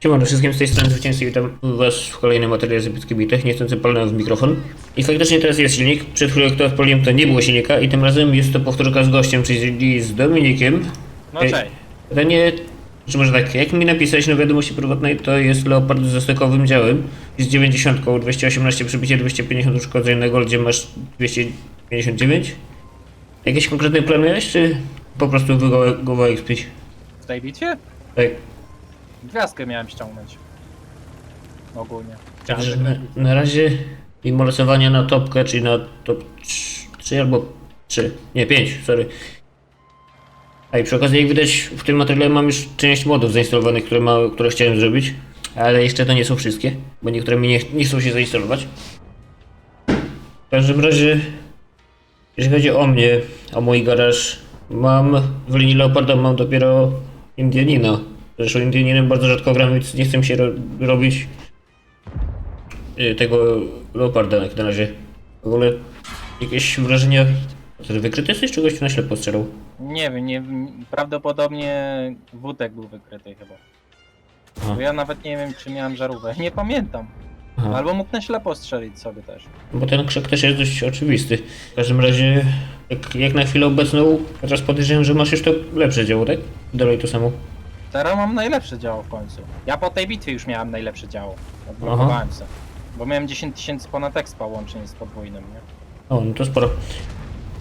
Siemano wszystkim z tej strony Zwycięzcy witam was w kolejnym materiale z Bitech, niechcący palnąłem w mikrofon. I faktycznie teraz jest silnik, przed chwilą jak to odpaliłem to nie było silnika i tym razem jest to powtórka z gościem, czyli z Dominikiem. No cześć. Pytanie, czy może tak, jak mi napisać na wiadomości prywatnej, to jest Leopard ze stokowym działem z 90, 218 przybicie, 250 uszkodzeń na goldzie masz 259? Jakieś konkretne planujesz, czy po prostu wygoła expić? W tej bitwie? Tak. Gwiazdkę miałem ściągnąć. Ogólnie. Także na, na razie mimo na topkę, czyli na top 3 albo 3, nie 5, sorry. A i przy okazji jak widać w tym materiale mam już część modów zainstalowanych, które, ma, które chciałem zrobić, ale jeszcze to nie są wszystkie, bo niektóre mi nie, nie chcą się zainstalować. W każdym razie, jeżeli chodzi o mnie, o mój garaż, mam w linii Leoparda mam dopiero Indianina. Zresztą Indianinem bardzo rzadko gram, więc nie chcę się ro robić y, tego Leoparda jak na razie. W ogóle jakieś wrażenia, że wykryty jesteś czegoś na ślepo strzelał? Nie wiem, nie, prawdopodobnie wódek był wykryty chyba. Aha. Bo ja nawet nie wiem, czy miałem żarówkę. Nie pamiętam. Aha. Albo mógł na ślepo strzelić sobie też. Bo ten krzyk też jest dość oczywisty. W każdym razie, jak, jak na chwilę obecną, teraz podejrzewam, że masz jeszcze lepsze dzieło, tak? Dalej to samo. Teraz mam najlepsze działo w końcu. Ja po tej bitwie już miałem najlepsze działo. Odblokowałem se. Bo miałem 10 tysięcy ponad expa łącznie z podwójnym, nie? O, no to sporo.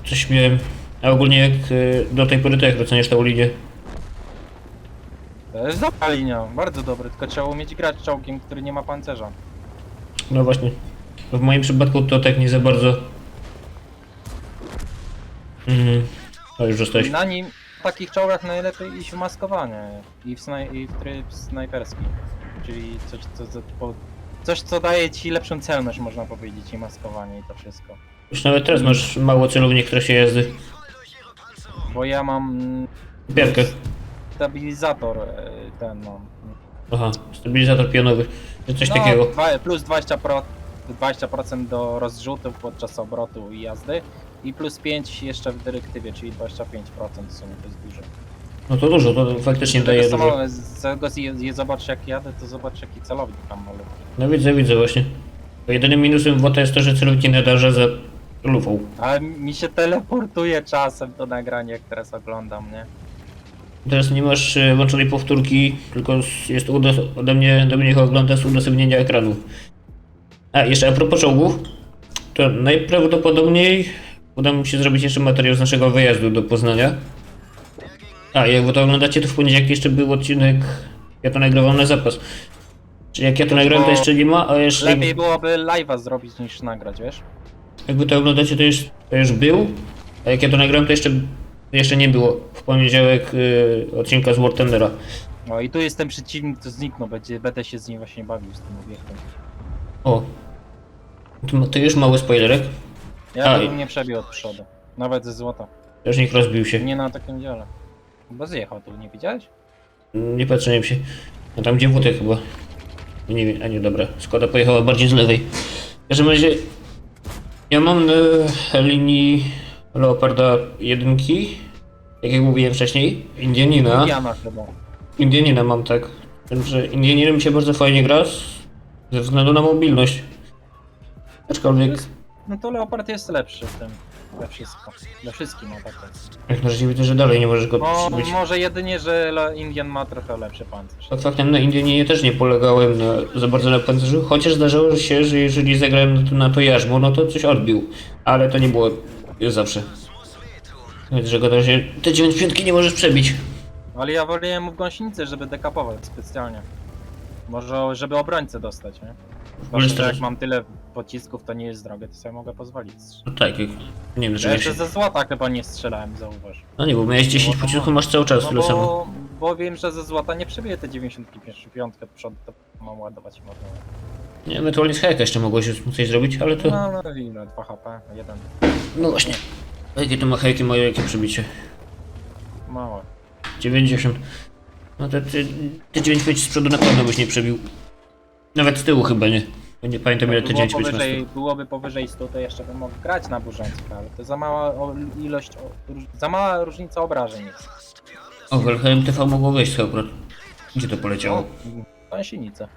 Coś miałem... A ogólnie jak y, do tej pory to jak oceniasz tą linię? To jest dobra linia, bardzo dobry, tylko trzeba umieć grać czołgiem, który nie ma pancerza. No właśnie. W moim przypadku to tak nie za bardzo. Mhm. O, już zostałeś. Na nim, w takich czołgach najlepiej iść w maskowanie i w, snaj- i w tryb snajperski. Czyli coś co, co, po, coś, co daje ci lepszą celność, można powiedzieć, i maskowanie i to wszystko. Już nawet teraz masz mało celownik w trakcie jazdy. Bo ja mam Piarkę. stabilizator e, ten mam. Aha, stabilizator pionowy. Coś no, takiego. dwa- plus 20%, pro, 20% do rozrzutów podczas obrotu i jazdy. I plus 5 jeszcze w dyrektywie, czyli 25% w sumie to jest dużo. No to dużo, to faktycznie daje Tego dużo. samo, z tego je, je zobacz jak jadę, to zobacz jaki celownik tam malutki. No widzę, widzę właśnie. Bo jedynym minusem WOTA jest to, że celownik nie nadarza za lufą. Ale mi się teleportuje czasem to nagranie, jak teraz oglądam, nie? Teraz nie masz e, włączonej powtórki, tylko jest udos- ode mnie, do mnie ogląda z udostępnienia ekranu. A, jeszcze a propos czołgów, to najprawdopodobniej uda mi się zrobić jeszcze materiał z naszego wyjazdu do Poznania. A, jak wy to oglądacie, to w poniedziałek jeszcze był odcinek, ja to nagrywam na zapas. Czyli jak ja to nagrałem, to jeszcze nie ma, a jeszcze Lepiej byłoby live'a zrobić niż nagrać, wiesz? jakby to oglądacie, to już, to już był, a jak ja to nagrałem, to jeszcze, jeszcze nie było. W poniedziałek y, odcinka z War Thundera. No i tu jest ten przeciwnik, to zniknął, będzie, będę się z nim właśnie bawił, z tym obiektem. O. To, już mały spoilerek. Ja A, bym i- nie przebił od przodu. Nawet ze złota. Strażnik rozbił się. Nie na takim dziele. Bo zjechał tu, nie widziałeś? Nie patrzyłem się. No tam gdzie Wódek chyba. Nie wiem, a nie dobra. Skoda pojechała bardziej z lewej. W każdym razie ja mam na linii Leoparda jedynki. Jak jak mówiłem wcześniej, Indianina. Jana chyba. Indianina mam tak. Wiem, że Indianinem się bardzo fajnie gra z- ze względu na mobilność. Aczkolwiek No to Leopard jest lepszy w tym. We wszystko. We wszystkim ma tak jest. jak widzę, że dalej nie możesz go No, przybyć. może jedynie, że Le- Indian ma trochę lepszy pancerz. Tak faktem na Indianie też nie polegałem na, za bardzo na pancerzu, chociaż zdarzało się, że jeżeli zagrałem na to, na to jarzmo, no to coś odbił. Ale to nie było zawsze. Więc, że go na razie te 95 nie możesz przebić. Ale ja woliłem mu w gąsienicę, żeby dekapować specjalnie. Może, żeby obrońcę dostać, nie? Zwłaszcza, że jak mam tyle pocisków, to nie jest drogie, to sobie mogę pozwolić. No tak, jak, nie wiem Ja dlaczego jeszcze ze złota chyba nie strzelałem, zauważ. No nie, bo miałeś 10 Bo- pocisków, masz cały czas No bo, bo wiem, że ze złota nie przebiję te 95 przod, to mam ładować i można. Nie, ewentualnie z hajka jeszcze mogłeś coś zrobić, ale to... No, no ile? 2 HP, 1. No właśnie. Jakie to ma hejki, mają jakie przebicie? Małe. 90. No to ty, ty 95 z przodu na pewno byś nie przebił. Nawet z tyłu chyba nie. Nie pamiętam ile ty Było 95 ma z powyżej, byłoby powyżej 100, to jeszcze bym mógł grać na burząckę, ale to za mała o- ilość, o, róż- za mała różnica obrażeń jest. O, Wilhelm TV mogło wejść chyba akurat. Gdzie to poleciało? Gąsienica.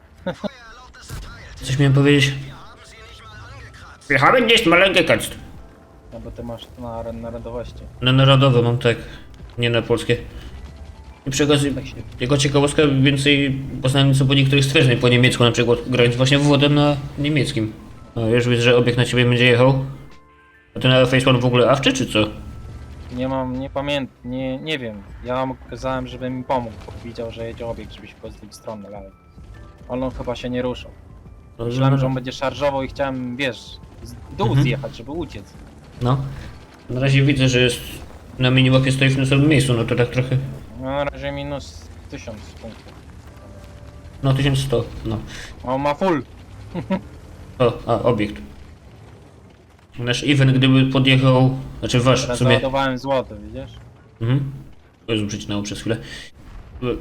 Coś miałem powiedzieć? Jechałem gdzieś maleńkie kact. No bo ty masz to na narodowości. Na narodowe mam tak, nie na polskie. I Tak się... jako ciekawostka, więcej poznałem co po niektórych stwierdzeń po niemiecku, na przykład grając właśnie w wodę na niemieckim. No, już widzę, że obiekt na ciebie będzie jechał. A ty na Face One w ogóle awczy, czy co? Nie mam, nie pamiętam, nie, nie wiem. Ja mu kazałem, żeby mi pomógł, bo widział, że jedzie obiekt, żebyś po z strony, ale on, on chyba się nie ruszał. No, Myślałem, że on będzie szarżował i chciałem, wiesz, z dół Mhm. zjechać, żeby uciec. No. Na razie widzę, że jest na minimapie stoi w tym samym miejscu, no to tak trochę... No, na razie minus 1000 punktów. No 1100, no. On ma full. O, a, obiekt. Nasz event, gdyby podjechał... Znaczy wasz, w sumie... załadowałem złoto, widzisz? Mhm. Jezu, przycinał przez chwilę.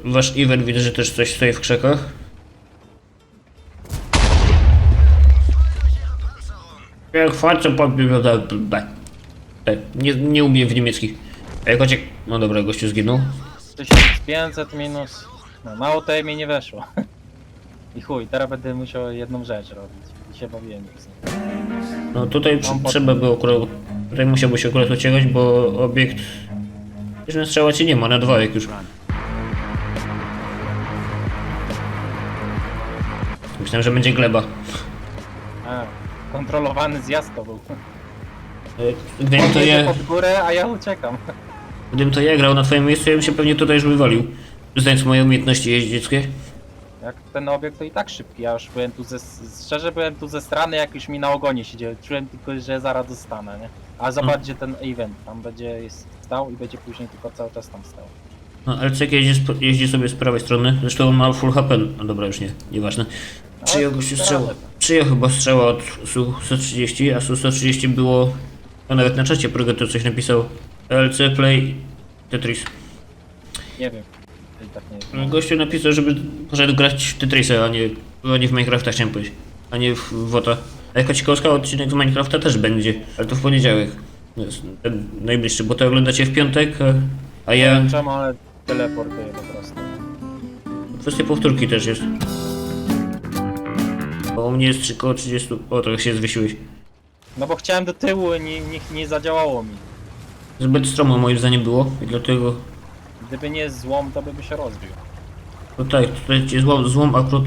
Wasz event widzę, że też coś stoi w krzakach. Jak facet podbiegł Nie, nie umiem w niemiecki. A jak ociek... No dobra, gościu zginął. 1500 minus. No, mało to mi nie weszło. I chuj, teraz będę musiał jedną rzecz robić. I się bawiłem. No tutaj przy, Mam pod- trzeba było akurat... Tutaj musiałbyś akurat uciekać, bo obiekt... Już na strzała ci nie ma, na dwa jak już. Myślałem, że będzie gleba. A, kontrolowany zjazd to był. E, Gdybym to ja, pod górę, a ja uciekam. Gdybym to ja grał na twoim miejscu, ja bym się pewnie tutaj już wywalił. Znając moje umiejętności jeździeckie. Jak ten obiekt to i tak szybki, ja już byłem tu ze, szczerze byłem tu ze strony, jak już mi na ogonie siedział. Czułem tylko, że zaraz dostanę, nie? A zobaczcie ten event, tam będzie stał i będzie później tylko cały czas tam stał. No, LCK jeździ, sp- jeździ sobie z prawej strony. Zresztą on ma full HP. No dobra, już nie, nieważne. Przyjął gościu strzała. Przyjął chyba strzała od SU-130, a SU-130 było... A nawet na czacie Progeto coś napisał. LC Play Tetris. Nie wiem. I tak nie wiem. Gościu napisał, żeby poszedł grać w Tetrisa, a nie, a nie w Minecrafta chciałem powiedzieć. A nie w WOTA. A jako ciekawostka odcinek z Minecrafta też będzie, ale to w poniedziałek. To jest ten najbliższy, bo to oglądacie w piątek, a, a ja... czemu, ale teleportuję po prostu. Kwestia powtórki też jest. Bo u mnie jest 3 koło 30. O, trochę się zwysiłeś. No bo chciałem do tyłu nie, nie, nie zadziałało mi. Zbyt stromo moim zdaniem było i dlatego... Gdyby nie złom, to by, by się rozbił. No tak, tutaj jest złom, złom akurat...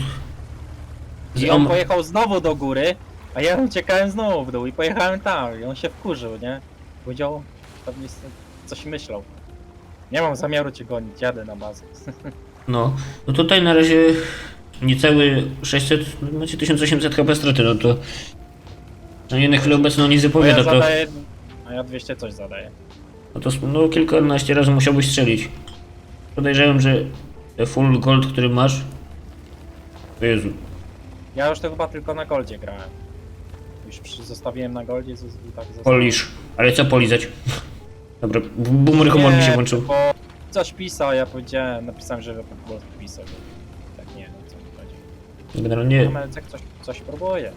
I on pojechał znowu do góry, a ja uciekałem znowu w dół i pojechałem tam i on się wkurzył, nie? Powiedział, pewnie coś myślał. Nie mam zamiaru cię gonić, jadę na bazę. No, no tutaj na razie niecałe 600, no macie 1800 HP straty, no to... No nie na chwilę obecną nic Bo ja zapowiada, to... zadaję, a ja 200 coś zadaję. No to no, kilkanaście razy musiałbyś strzelić. Podejrzewam, że full gold, który masz... O Jezu. Ja już to chyba tylko na goldzie grałem. Już przy, zostawiłem na goldzie i tak zostawiłem. Polisz. Ale co polizać? Dobra, boomer humor mi się włączył. bo coś pisał, ja powiedziałem, napisałem, że prostu pisał. Tak nie wiem, o co mi chodzi. Generalnie No, ale jak coś, coś próbuje.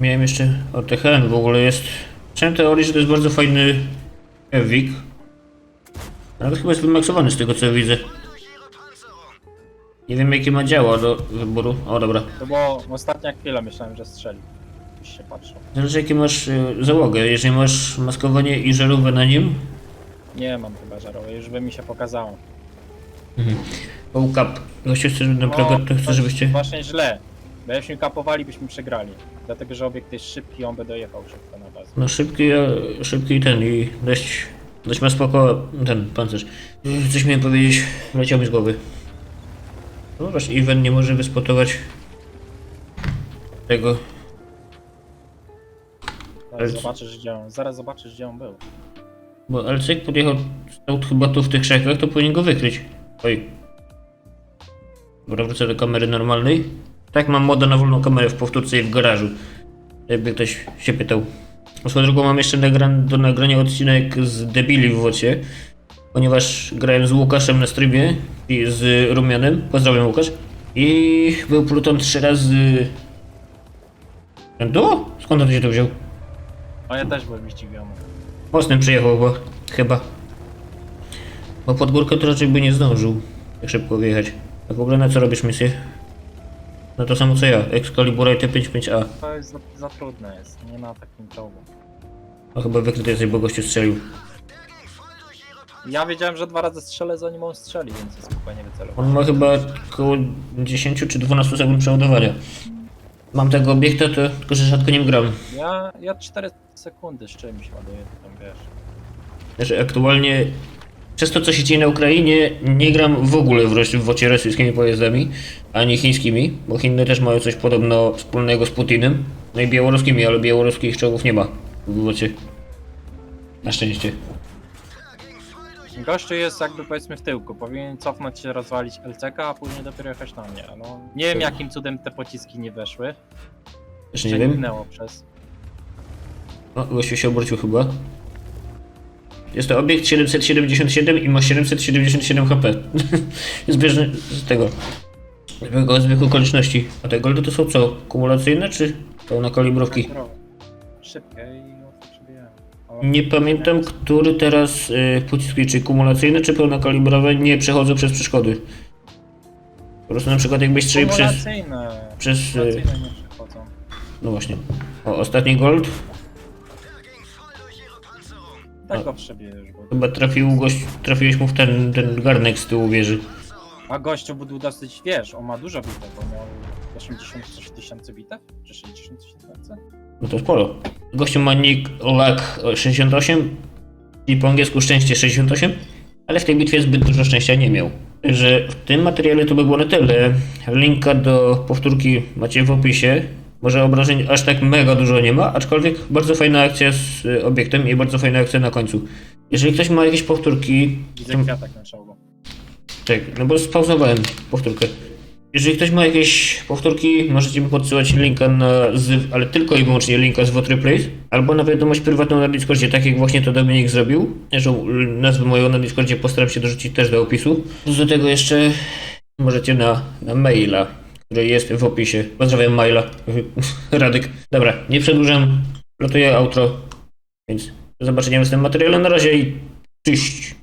miałem jeszcze OTHN w ogóle jest... Chciałem teorię, że to jest bardzo fajny Ewik. Ale chyba jest wymaksowany z tego co widzę. Nie wiem jakie ma działa do wyboru. O dobra. To było ostatnia chwila, myślałem, że strzeli. Już się patrzał. Zależy jakie masz y, załogę. Jeżeli masz maskowanie i żarówkę na nim, Nie mam chyba żarowej, już by mi się pokazało. Cap. Gościu chce na progrę, to chcę żebyście... Właśnie źle. Bo jakbyśmy kapowali, byśmy przegrali. Dlatego, że obiekt jest szybki, on by dojechał szybko na bazę. No szybki, a szybki ten i dość, dość ma spoko ten pancerz. Coś miałem powiedzieć, leciał mi z głowy. No właśnie, Even nie może wyspotować tego. Zaraz Ale- zobaczysz, gdzie on, zaraz zobaczysz, gdzie on był. Bo Alcek podjechał, stał chyba tu w tych krzakach, to powinien go wykryć. Oj. Dobra, wrócę do kamery normalnej. Tak, mam modę na wolną kamerę w powtórce i w garażu. Jakby ktoś się pytał. Swoją drugą mam jeszcze nagran do nagrania odcinek z Debili w Wocie. Ponieważ grałem z Łukaszem na streamie i z Rumianem. Pozdrawiam Łukasz. I był Pluton trzy razy... Tu? Skąd on się tu wziął? A ja też byłem zdziwiony. Mocnym przyjechał chyba. chyba. Bo pod górkę to raczej by nie zdążył tak szybko wyjechać. A w ogóle na co robisz misję? No to samo co ja, Excalibur T55A. To jest za, za trudne jest, nie na takim czołgu. A chyba wykryty jesteś, bo gościu strzelił. Ja wiedziałem, że dwa razy strzelę zanim on strzeli, więc spokojnie wycelował. On ma chyba około 10 czy 12 sekund przeładowania. Mam tego obiekta, to tylko że rzadko nim gram. Ja, ja 4 sekundy z czymś ładuję, to tam wiesz. Znaczy aktualnie przez to co się dzieje na Ukrainie nie gram w ogóle w, roś- w wocie rosyjskimi pojazdami, ani chińskimi, bo Chiny też mają coś podobno wspólnego z Putinem. No i białoruskimi, ale białoruskich czołgów nie ma w wocie. Na szczęście. Gościu jest jakby powiedzmy w tyłku, powinien cofnąć się, rozwalić LCK, a później dopiero jechać na mnie. No, nie wiem jakim cudem te pociski nie weszły. Też nie wiem. Przeniknęło przez. O, gościu się obrócił chyba. Jest to obiekt 777 i ma 777 HP. Zbieżny z tego. Zwykłego zbieg okoliczności. A te goldy to są co? Kumulacyjne czy pełnokalibrówki? Szybkie i. Ale- Nie pamiętam, który teraz y, pociski, czy kumulacyjne, czy pełnokalibrowe, nie przechodzą przez przeszkody. Po prostu na przykład jakbyś strzelił przez... Kumulacyjne. przez y, Kumulacyjne nie przechodzą. no właśnie. O, ostatni gold. Tak go przebijesz, bo... Chyba trafił gość, trafiłeś mu w ten, ten garnek z tyłu wieży. A gościu był dosyć, wiesz, on ma dużo bitew, bo miał 80 coś tysięcy bitew? Czy 60 tysięcy? No to sporo. Gościu ma nick Luck 68 i po angielsku szczęście 68, ale w tej bitwie zbyt dużo szczęścia nie miał. Że w tym materiale to by było na tyle. Linka do powtórki macie w opisie. Może obrażeń aż tak mega dużo nie ma, aczkolwiek bardzo fajna akcja z y, obiektem i bardzo fajna akcja na końcu. Jeżeli ktoś ma jakieś powtórki, Widzę kwiatek na tak, no bo spauzowałem powtórkę. Jeżeli ktoś ma jakieś powtórki, możecie mi podsyłać linka na z, ale tylko i wyłącznie linka z Vote Replays, albo na wiadomość prywatną na Discordzie, tak jak właśnie to Dominik zrobił. Zresztą y, nazwę moją na Discordzie postaram się dorzucić też do opisu. Do tego jeszcze możecie na, na maila, który jest w opisie. Pozdrawiam maila. Radek. Dobra, nie przedłużam. Lotuję outro. Więc do zobaczenia w tym materiale. Na razie i cześć.